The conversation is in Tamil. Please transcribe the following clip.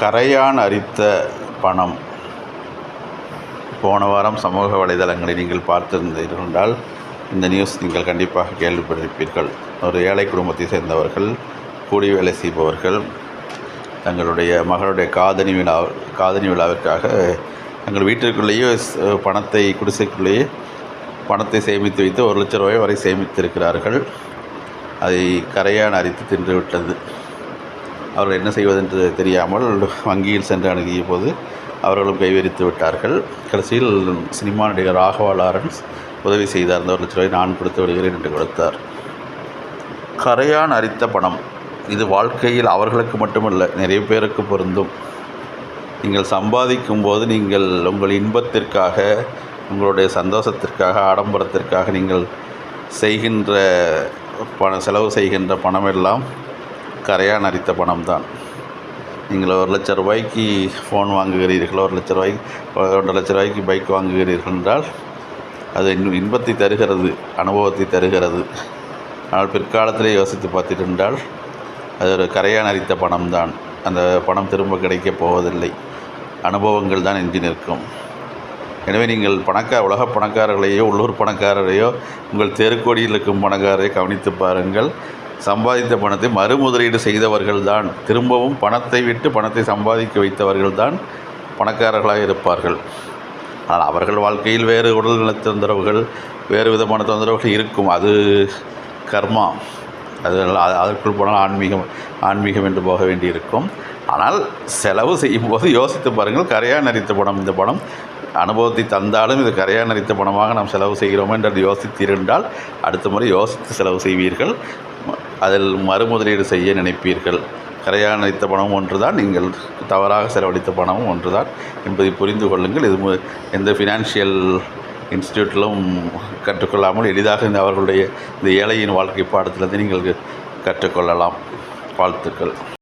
கரையான் அரித்த பணம். போன வாரம் சமூக வலைதளங்களை நீங்கள் பார்த்திருந்தீர்கள் என்றால் இந்த நியூஸ் நீங்கள் கண்டிப்பாக கேள்விப்பட்டிருப்பீர்கள். ஒரு ஏழை குடும்பத்தை சேர்ந்தவர்கள் கூடி வேலை செய்பவர்கள் தங்களுடைய மகளுடைய காதணி விழா காதணி விழாவிற்காக தங்கள் வீட்டிற்குள்ளேயே பணத்தை குடிசைக்குள்ளேயே பணத்தை சேமித்து வைத்து ஒரு லட்ச ரூபாய் வரை சேமித்திருக்கிறார்கள். அதை கரையான் அரித்து தின்றுவிட்டது. அவர்கள் என்ன செய்வதென்று தெரியாமல் வங்கியில் சென்று அணுகிய போது அவர்களும் கைவிரித்து விட்டார்கள். கடைசியில் சினிமா நடிகர் ராகவா லாரன்ஸ் உதவி செய்தார். அந்த ஒரு லட்ச ரூபாய் நான் கொடுத்து விடுகிறேன் என்று கொடுத்தார். கரையான் அரித்த பணம். இது வாழ்க்கையில் அவர்களுக்கு மட்டுமல்ல நிறைய பேருக்கு பொருந்தும். நீங்கள் சம்பாதிக்கும் போது நீங்கள் உங்கள் இன்பத்திற்காக உங்களுடைய சந்தோஷத்திற்காக ஆடம்பரத்திற்காக நீங்கள் செய்கின்ற பண செலவு செய்கின்ற பணமெல்லாம் கரையான் அரித்த பணம் தான் நீங்கள் ஒரு லட்ச ரூபாய்க்கு ஃபோன் வாங்குகிறீர்கள் ஒரு லட்ச ரூபாய்க்கு ஒன்றரை லட்ச ரூபாய்க்கு பைக் வாங்குகிறீர்கள் என்றால் அது இன் இன்பத்தை தருகிறது அனுபவத்தை தருகிறது. ஆனால் பிற்காலத்திலே யோசித்து பார்த்திருந்தால் அது ஒரு கரையான் அரித்த பணம் தான் அந்த பணம் திரும்ப கிடைக்கப் போவதில்லை. அனுபவங்கள் தான் எஞ்சி நிற்கும். எனவே நீங்கள் பணக்கார உலக பணக்காரர்களையோ உள்ளூர் பணக்காரரையோ உங்கள் தெருக்கோடியில் இருக்கும் பணக்காரரை கவனித்து பாருங்கள். சம்பாதித்த பணத்தை மறுமுதலீடு செய்தவர்கள் தான் திரும்பவும் பணத்தை விட்டு பணத்தை சம்பாதிக்க வைத்தவர்கள் தான் பணக்காரர்களாக இருப்பார்கள். ஆனால் அவர்கள் வாழ்க்கையில் வேறு உடல்நல தொந்தரவுகள் வேறு விதமான தொந்தரவுகள் இருக்கும். அது கர்மா. அது அதற்குள் போனால் ஆன்மீகம் ஆன்மீகம் என்று போக வேண்டியிருக்கும். ஆனால் செலவு செய்யும்போது யோசித்து பாருங்கள் கரையான் நரித்த பணம். இந்த பணம் அனுபவத்தை தந்தாலும் இது கரையான் நரித்த பணமாக நாம் செலவு செய்கிறோம் என்று யோசித்திருந்தால் அடுத்த முறை யோசித்து செலவு செய்வீர்கள். அதில் மறுமுதலீடு செய்ய நினைப்பீர்கள். கரையான் பணமும் பணம் ஒன்றுதான் நீங்கள் தவறாக செலவழித்த பணமும் ஒன்றுதான் என்பதை புரிந்து கொள்ளுங்கள். இது எந்த ஃபினான்ஷியல் இன்ஸ்டியூட்டிலும் கற்றுக்கொள்ளாமல் எளிதாக இந்த அவர்களுடைய இந்த ஏழையின் வாழ்க்கை பாடத்திலிருந்து நீங்கள் கற்றுக்கொள்ளலாம். வாழ்த்துக்கள்.